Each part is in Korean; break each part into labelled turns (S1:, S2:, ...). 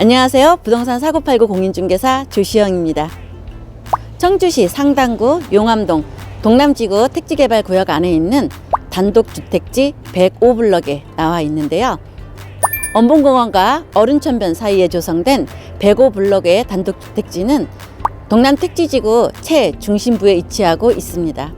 S1: 안녕하세요. 부동산 사고팔고 공인중개사 조시영입니다. 청주시 상당구 용암동 동남지구 택지개발구역 안에 있는 단독주택지 105블럭에 나와 있는데요. 엄봉공원과 어른천변 사이에 조성된 105블럭의 단독주택지는 동남 택지지구 최중심부에 위치하고 있습니다.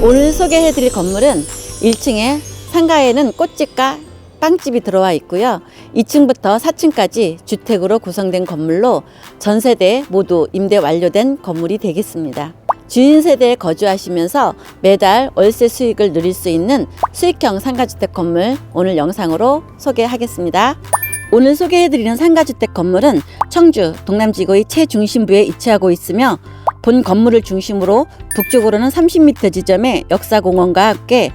S1: 오늘 소개해드릴 건물은 1층에 상가에는 꽃집과 빵집이 들어와 있고요. 2층부터 4층까지 주택으로 구성된 건물로 전 세대 모두 임대 완료된 건물이 되겠습니다. 주인 세대에 거주하시면서 매달 월세 수익을 누릴 수 있는 수익형 상가주택 건물 오늘 영상으로 소개하겠습니다. 오늘 소개해드리는 상가주택 건물은 청주 동남지구의 최중심부에 위치하고 있으며 본 건물을 중심으로 북쪽으로는 30m 지점에 역사공원과 함께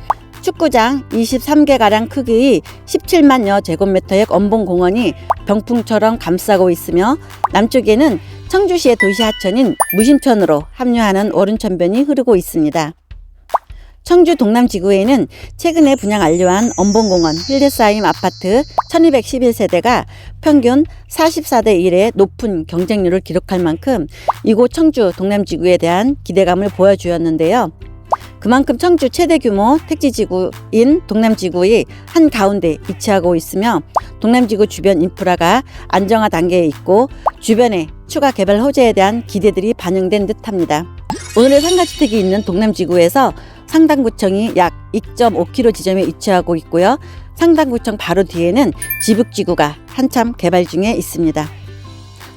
S1: 축구장 23개가량 크기의 17만여 제곱미터의 엄봉공원이 병풍처럼 감싸고 있으며 남쪽에는 청주시의 도시 하천인 무심천으로 합류하는 오른천변이 흐르고 있습니다. 청주 동남지구에는 최근에 분양 완료한 엄봉공원 힐데사임 아파트 1211세대가 평균 44대 1의 높은 경쟁률을 기록할 만큼 이곳 청주 동남지구에 대한 기대감을 보여주었는데요. 그만큼 청주 최대 규모 택지지구인 동남지구의 한 가운데 위치하고 있으며 동남지구 주변 인프라가 안정화 단계에 있고 주변에 추가 개발 호재에 대한 기대들이 반영된 듯합니다. 오늘의 상가주택이 있는 동남지구에서 상당구청이 약 2.5km 지점에 위치하고 있고요. 상당구청 바로 뒤에는 지북지구가 한참 개발 중에 있습니다.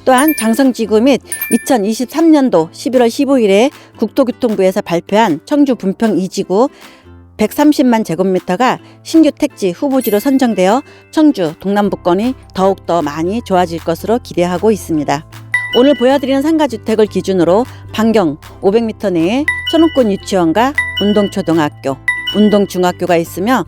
S1: 또한 장성지구 및 2023년도 11월 15일에 국토교통부에서 발표한 청주 분평 2지구 130만 제곱미터가 신규 택지 후보지로 선정되어 청주 동남부권이 더욱더 많이 좋아질 것으로 기대하고 있습니다. 오늘 보여드리는 상가주택을 기준으로 반경 500m 내에 천원권 유치원과 운동초등학교, 운동중학교가 있으며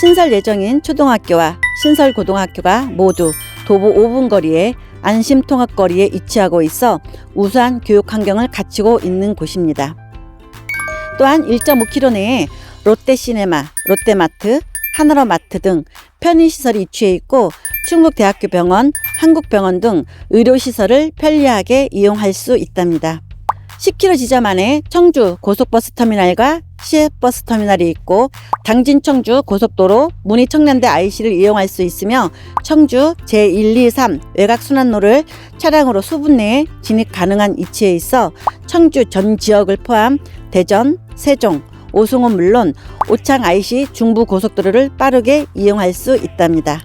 S1: 신설 예정인 초등학교와 신설 고등학교가 모두 도보 5분 거리에 안심통합거리에 위치하고 있어 우수한 교육 환경을 갖추고 있는 곳입니다. 또한 1.5km 내에 롯데시네마, 롯데마트, 하늘어마트 등 편의시설이 위치해 있고 충북대학교 병원, 한국병원 등 의료시설을 편리하게 이용할 수 있답니다. 10km 지점 안에 청주 고속버스 터미널과 시외버스 터미널이 있고 당진 청주 고속도로 문희 청량대 IC를 이용할 수 있으며 청주 제1, 2, 3 외곽 순환로를 차량으로 수분 내에 진입 가능한 위치에 있어 청주 전 지역을 포함 대전, 세종, 오송은 물론 오창 IC 중부 고속도로를 빠르게 이용할 수 있답니다.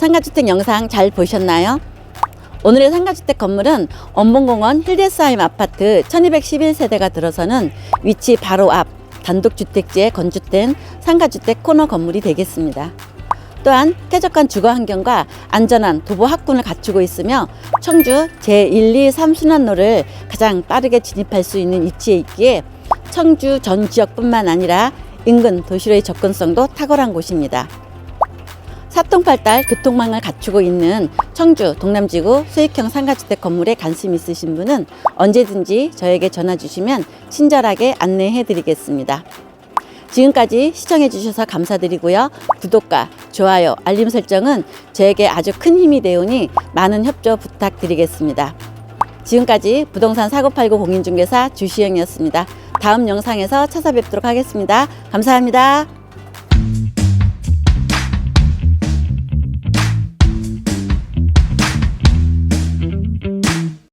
S1: 상가주택 영상 잘 보셨나요? 오늘의 상가주택 건물은 원봉공원 힐데스하임 아파트 1211세대가 들어서는 위치 바로 앞 단독주택지에 건축된 상가주택 코너 건물이 되겠습니다. 또한 쾌적한 주거 환경과 안전한 도보 학군을 갖추고 있으며 청주 제1, 2, 3순환로를 가장 빠르게 진입할 수 있는 위치에 있기에 청주 전 지역뿐만 아니라 인근 도시로의 접근성도 탁월한 곳입니다. 사통팔달 교통망을 갖추고 있는 청주 동남지구 수익형 상가주택 건물에 관심 있으신 분은 언제든지 저에게 전화 주시면 친절하게 안내해 드리겠습니다. 지금까지 시청해 주셔서 감사드리고요. 구독과 좋아요, 알림 설정은 저에게 아주 큰 힘이 되오니 많은 협조 부탁드리겠습니다. 지금까지 부동산 사고팔고 공인중개사 주시영이었습니다. 다음 영상에서 찾아뵙도록 하겠습니다. 감사합니다.